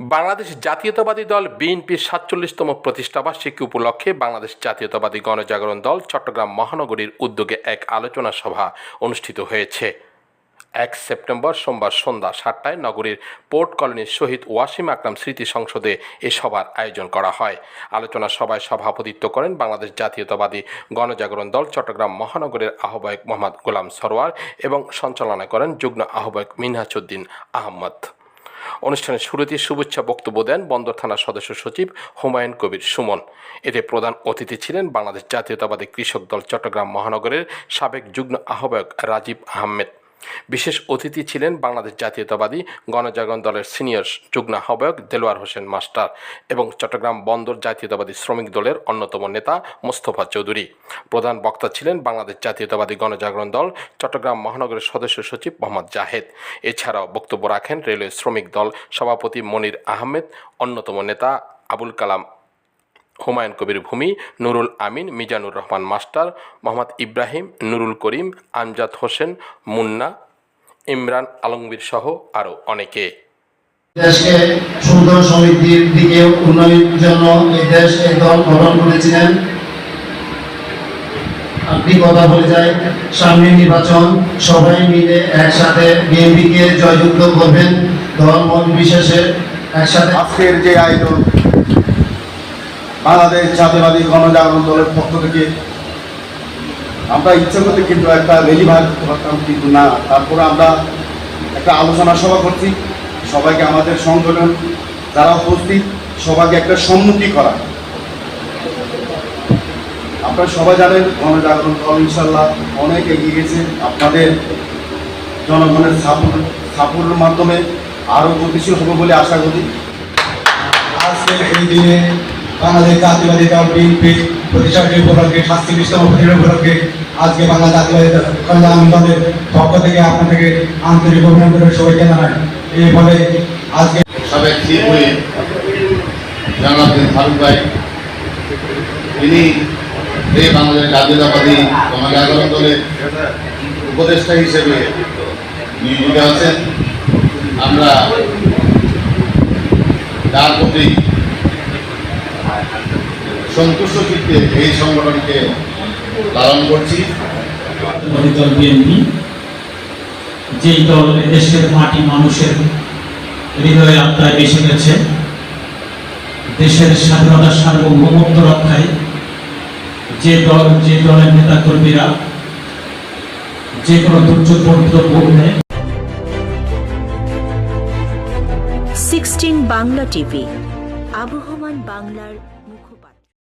বাংলাদেশ জাতীয়তাবাদী দল বিএনপির সাতচল্লিশতম প্রতিষ্ঠাবার্ষিকী উপলক্ষে বাংলাদেশ জাতীয়তাবাদী গণজাগরণ দল চট্টগ্রাম মহানগরীর উদ্যোগে এক আলোচনা সভা অনুষ্ঠিত হয়েছে। এক সেপ্টেম্বর সোমবার সন্ধ্যা সাতটায় নগরীর পোর্ট কলোনির শহীদ ওয়াসিম আকরাম স্মৃতি সংসদে এ সভার আয়োজন করা হয়। আলোচনা সভায় সভাপতিত্ব করেন বাংলাদেশ জাতীয়তাবাদী গণজাগরণ দল চট্টগ্রাম মহানগরের আহ্বায়ক মোহাম্মদ গোলাম সরোয়ার এবং সঞ্চালনা করেন যুগ্ম আহ্বায়ক মিনহাজউদ্দিন আহমদ। অনুষ্ঠানের শুরুতে শুভেচ্ছা বক্তব্য দেন বন্দর থানার সদস্য সচিব হুমায়ুন কবির সুমন। এতে প্রধান অতিথি ছিলেন বাংলাদেশ জাতীয়তাবাদী কৃষক দল চট্টগ্রাম মহানগরের সাবেক যুগ্ম আহ্বায়ক রাজীব আহমেদ। বিশেষ অতিথি ছিলেন বাংলাদেশ জাতীয়তাবাদী গণজাগরণ দলের সিনিয়র যুগ্ম আহ্বায়ক দেলোয়ার হোসেন মাস্টার এবং চট্টগ্রাম বন্দর জাতীয়তাবাদী শ্রমিক দলের অন্যতম নেতা মোস্তফা চৌধুরী। প্রধান বক্তা ছিলেন বাংলাদেশ জাতীয়তাবাদী গণজাগরণ দল চট্টগ্রাম মহানগরের সদস্য সচিব মোহাম্মদ জাহেদ। এছাড়াও বক্তব্য রাখেন রেলওয়ে শ্রমিক দল সভাপতি মনির আহমেদ, অন্যতম নেতা আবুল কালাম হুমায়ুন কবির ভূমি নুরুল আমিন মিজানুর রহমান মাস্টার মোহাম্মদ ইব্রাহিম নুরুল করিম আমজাদ হোসেন মুন্না ইমরান আলমগীর সহ আরও অনেকে। দেশকে সুন্দর সমৃদ্ধির দিকে উন্নয়নের জন্য এই দেশ এই দল গঠন করেছিলেন। আপনি কথা বলে যায় সামনে নির্বাচন সবাই মিলে একসাথে বিএনপিকে জয়যুক্ত করবেন। বিশেষে একসাথে আজকের যে আয়োজন বাংলাদেশ জাতীয়বাদী গণজাগরণ দলের পক্ষ থেকে। আমরা ইচ্ছে করতে কিন্তু একটা রেলি ভাগ করতাম কিন্তু না। তারপরে আমরা একটা আলোচনা সভা করছি। সবাইকে আমাদের সংগঠন, যারা উপস্থিত, সবাইকে একটা সম্মুখী করা। আপনারা সবাই জানেন, গণজাগরণ দল ইনশাল্লাহ অনেক এগিয়ে গেছে। আপনাদের জনগণের সাপোর্ট, সাপোর্টের মাধ্যমে আরও গতিশীল হবে বলে আশা করি। আজকের এই দিনে বাংলাদেশ জাতীয়বাদী দল বিএনপি প্রতিষ্ঠানটি উপলক্ষে সাতচল্লিশতম প্রতিষ্ঠান উপলক্ষে আজকে বাংলা জাতীয়বাদী দলের পক্ষ থেকে আপনাদেরকে আন্তরিক অভিনন্দনের শুভেচ্ছা জানাই। এই ফলে আজকে সাবেক ফারুক ভাই, তিনি এই বাংলাদেশ জাতীয়তাবাদী গণজাগরণ দলের উপদেষ্টা হিসেবে নিয়োজিত আছেন। আমরা তার প্রতি সন্তুষ্ট চিত্তে এই সংগঠনকে লালন করছি। দল বিএনপি যেই দল দেশের মাটি মানুষের হৃদয়ে আত্মায় বেসে গেছে দেশের স্বাধীনতা সার্বভৌমত্ব রক্ষায় যে দল যে দলের নেতা কর্মীরা যে কোনো দুর্যোগ পড়লে সিক্সটিন বাংলা টিভি আবহমান বাংলার